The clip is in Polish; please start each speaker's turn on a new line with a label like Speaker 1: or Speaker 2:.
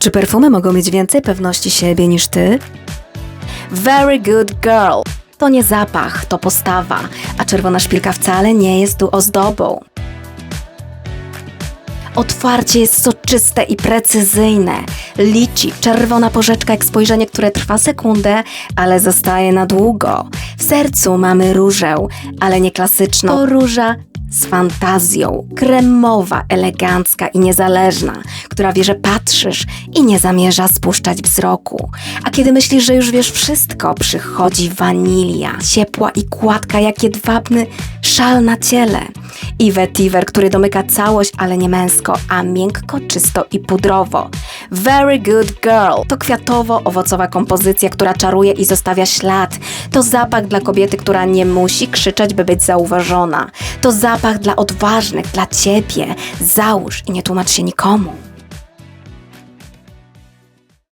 Speaker 1: Czy perfumy mogą mieć więcej pewności siebie niż ty? Very good girl. To nie zapach, to postawa, a czerwona szpilka wcale nie jest tu ozdobą. Otwarcie jest soczyste i precyzyjne. Lici czerwona porzeczka jak spojrzenie, które trwa sekundę, ale zostaje na długo. W sercu mamy różę, ale nie klasyczną. To róża z fantazją, kremowa, elegancka i niezależna, która wie, że patrzysz i nie zamierza spuszczać wzroku. A kiedy myślisz, że już wiesz wszystko, przychodzi wanilia, ciepła i kładka jak jedwabny szal na ciele. I vetiver, który domyka całość, ale nie męsko, a miękko, czysto i pudrowo. Very good girl. To kwiatowo-owocowa kompozycja, która czaruje i zostawia ślad. To zapach dla kobiety, która nie musi krzyczeć, by być zauważona. To zapach dla odważnych, dla ciebie. Załóż i nie tłumacz się nikomu.